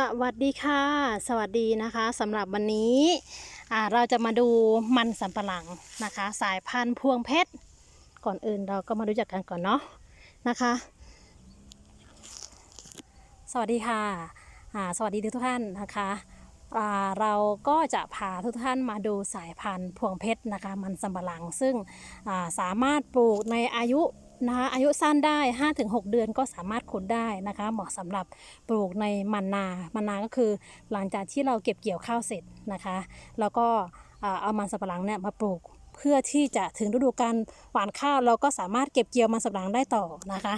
สวัสดีค่ะ สวัสดีนะคะสำหรับวันนี้เราจะมาดูมันสำปะหลังนะคะ สายพันธุ์พวงเพชรก่อนอื่นเราก็มารู้จักกันก่อนเนาะนะคะ สวัสดีค่ะสวัสดีทุกท่านนะคะเราก็จะพาทุกท่านมาดูสายพันธุ์พวงเพชรนะคะ มันสำปะหลังซึ่งสามารถปลูกในอายุ นะคะอายุสั้นได้ 5-6 เดือนก็สามารถขุดได้นะคะ เหมาะสำหรับปลูกในมันนามันนาก็คือ หลังจากที่เราเก็บเกี่ยวข้าวเสร็จนะคะ แล้วก็เอามันสำปะหลังเนี่ยมาปลูกเพื่อที่จะถึงฤดูการหว่านข้าวเราก็สามารถเก็บเกี่ยวมันสำปะหลังได้ต่อนะคะ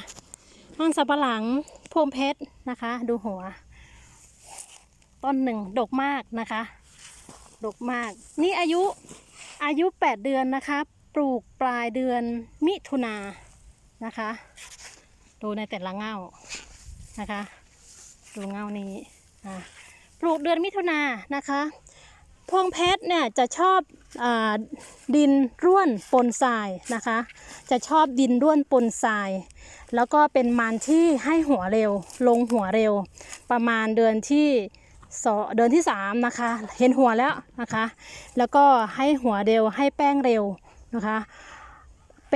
มันสำปะหลังพวงเพชรนะคะ ดูหัว ต้นหนึ่งดกมากนะคะดกมาก นี่อายุอายุ 8 เดือนนะคะ ปลูกปลายเดือนมิถุนา นะคะ ดูในแต่ละเง่านะคะ ดูเง่านี้ปลูกเดือนมิถุนานะคะพวงเพชรเนี่ยจะชอบอดินร่วนปนทรายนะคะ จะชอบดินร่วนปนทราย แล้วก็เป็นมันที่ให้หัวเร็ว ลงหัวเร็ว ประมาณเดือนที่สองเดือนที่สามนะคะ เห็นหัวแล้วนะคะ แล้วก็ให้หัวเร็วให้แป้งเร็วนะคะ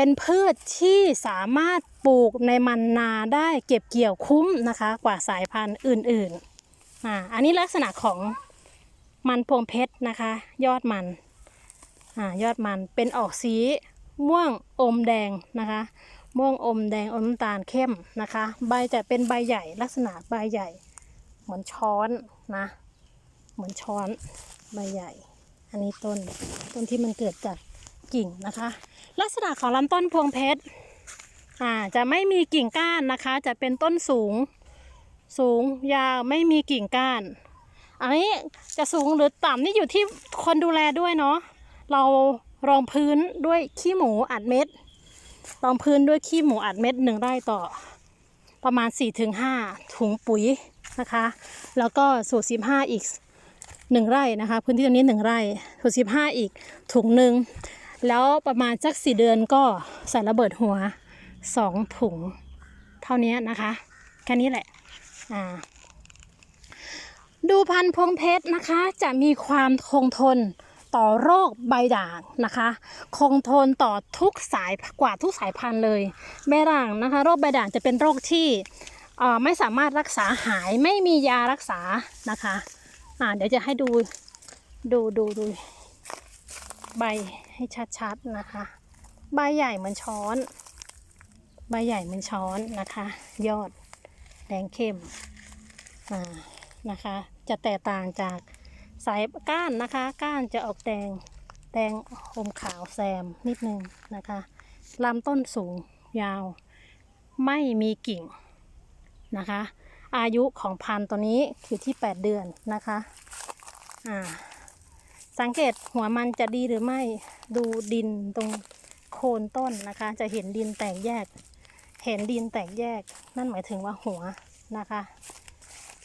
เป็นพืชที่สามารถปลูกในมันนาได้เก็บเกี่ยวคุ้มนะคะ กว่าสายพันธุ์อื่นๆอ่าอันนี้ลักษณะของมันพวงเพชรนะคะ ยอดมันอ่ายอดมันเป็นออกสีม่วงอมแดงนะคะ ม่วงอมแดงอมน้ำตาลเข้มนะคะ ใบจะเป็นใบใหญ่ลักษณะใบใหญ่ เหมือนช้อนนะ เหมือนช้อนใบใหญ่ อันนี้ต้นต้นที่มันเกิดจาก กิ่งนะคะ ลักษณะของลำต้นพวงเพชรอ่าจะไม่มีกิ่งก้านนะคะ จะเป็นต้นสูง สูงยาวไม่มีกิ่งก้าน อันนี้จะสูงหรือต่ำนี่อยู่ที่คนดูแลด้วยเนาะเรารองพื้นด้วยขี้หมูอัดเม็ดรองพื้นด้วยขี้หมูอัดเม็ดหนึ่งไร่ต่อ ประมาณ 4-5 ถุงปุ๋ยนะคะ แล้วก็สูตร15 อีก1ไร่นะคะ พื้นที่ตรงนี้1ไร่สูตร15 อีกถุงหนึ่ง แล้วประมาณสักสี่เดือนก็ใส่ระเบิดหัว2ถุง เท่านี้นะคะแค่นี้แหละอ่าดูพันธุ์พวงเพชรนะคะ จะมีความคงทนต่อโรคใบด่างนะคะ คงทนต่อทุกสายกว่าทุกสายพันธุ์เลยใบด่างนะคะ โรคใบด่างจะเป็นโรคที่ไม่สามารถรักษาหายไม่มียารักษานะคะอ่าเดี๋ยวจะให้ดูดูดูดูใบ ให้ชัดๆนะคะ ใบใหญ่เหมือนช้อน ใบใหญ่เหมือนช้อนนะคะ ยอดแดงเข้มอ่านะคะ จะแตกต่างจากสายก้านนะคะ ก้านจะออกแดงแดงอมขาวแซมนิดนึงนะคะลำต้นสูงยาว ไม่มีกิ่งนะคะ อายุของพันธุ์ตัวนี้อยู่ที่ 8 เดือนนะคะ อ่า สังเกตหัวมันจะดีหรือไม่ดูดินตรงโคนต้นนะคะ จะเห็นดินแตกแยก เห็นดินแตกแยก นั่นหมายถึงว่าหัวนะคะ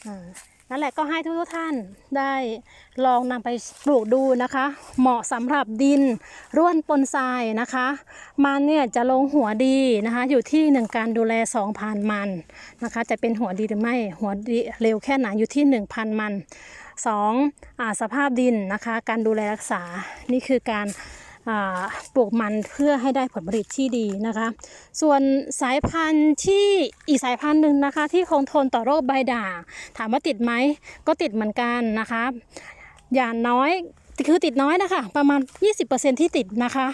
อ่า นั่นแหละก็ให้ทุกท่านได้ลองนำไปปลูกดูนะคะ เหมาะสำหรับดินร่วนปนทรายนะคะ มันเนี่ยจะลงหัวดีนะคะ อยู่ที่หนึ่งการดูแล2พันมันนะคะ จะเป็นหัวดีหรือไม่หัวดีเร็วแค่ไหนอยู่ที่1,000มันสองอาสภาพดินนะคะ การดูแลรักษานี่คือการ ปลูกมันเพื่อให้ได้ผลผลิตที่ดีนะคะ ส่วนสายพันธุ์ที่อีกสายพันธุ์หนึ่งนะคะ ที่คงทนต่อโรคใบด่างถามว่าติดไหมก็ติดเหมือนกันนะคะ อย่างน้อยคือติดน้อยนะคะ ประมาณ 20%ที่ติดนะคะ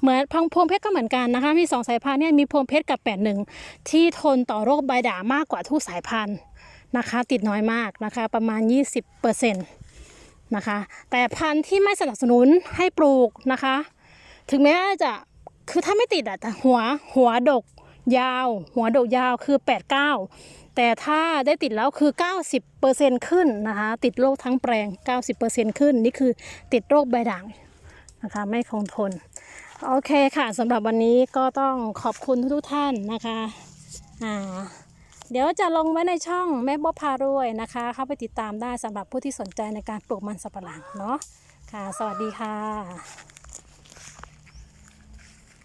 เหมือนพังพวงเพชรก็เหมือนกันนะคะ มีสองสายพันธุ์เนี่ยมีพวงเพชรกับ 81 ที่ทนต่อโรคใบด่างมากกว่าทุกสายพันธุ์นะคะ ติดน้อยมากนะคะ ประมาณ 20%นะคะ แต่พันธุ์ที่ไม่สนับสนุนให้ปลูกนะคะ ถึงแม้จะคือถ้าไม่ติดอะแต่หัวหัวดกยาว หัวดกยาวคือ 8 9 แต่ถ้าได้ติดแล้วคือ 90%ขึ้นนะคะ ติดโรคทั้งแปลง 90%ขึ้น นี่คือติดโรคใบด่างนะคะไม่คงทน โอเคค่ะสำหรับวันนี้ก็ต้องขอบคุณทุกท่านนะคะอ่า เดี๋ยวจะลงไว้ในช่องแม่บ๊อบพารวยนะคะ เข้าไปติดตามได้สำหรับผู้ที่สนใจในการปลูกมันสับปะหลังเนาะค่ะ สวัสดีค่ะ